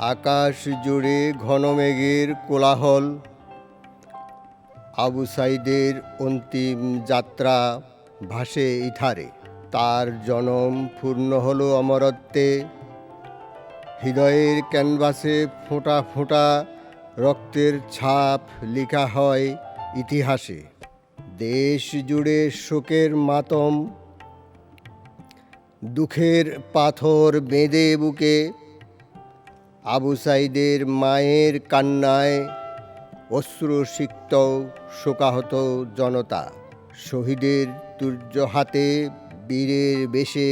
আকাশ জুড়ে ঘন মেঘের কোলাহল। আবু সাইদের অন্তিম যাত্রা ভাসে ইথারে। তার জনম পূর্ণ হলো অমরত্বে। হৃদয়ের ক্যানভাসে ফোঁটা ফোঁটা রক্তের ছাপ লেখা হয় ইতিহাসে। দেশ জুড়ে শোকের মাতম। দুঃখের পাথর বেঁধে বুকে আবু সাইদের মায়ের কান্নায় অশ্রুসিক্ত, শোকাহত জনতা। শহীদের তুর্য হাতে বীরের বেশে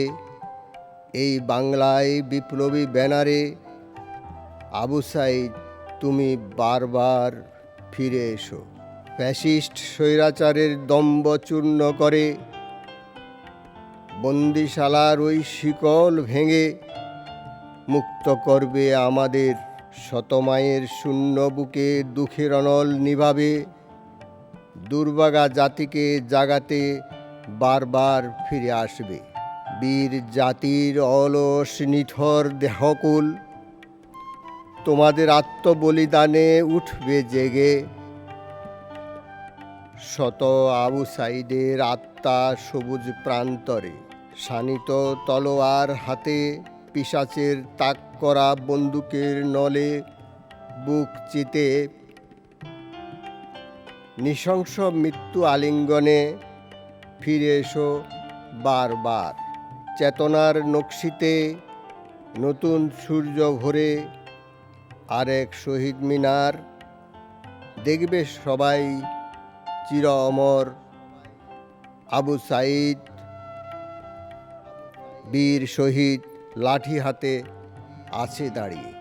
এই বাংলায় বিপ্লবী ব্যানারে, আবু সাইদ, তুমি বারবার ফিরে এসো। ফ্যাসিস্ট স্বৈরাচারের দম্ব চূর্ণ করে, বন্দিশালার ওই শিকল ভেঙে মুক্ত করবে আমাদের। শতমায়ের শূন্য বুকে দুঃখের অনল নিভাবে। দুর্বাগা জাতিকে জাগাতে বারবার ফিরে আসবে। বীর জাতির অলস নিঠর দেহকুল। তোমাদের আত্মবলিদানে উঠবে জেগে। শত আবু সাইদের আত্মা সবুজ প্রান্তরে, শানিত তলোয়ার হাতে পিসাচের তাক করা বন্দুকের নলে বুক চিতে নৃশংস মৃত্যু আলিঙ্গনে ফিরে এসো বারবার। চেতনার নকশিতে নতুন সূর্য ভরে আরেক শহীদ মিনার। দেখবে সবাই চির অমর। আবু সাইদ, বীর শহীদ লাঠি হাতে আছে দাঁড়িয়ে।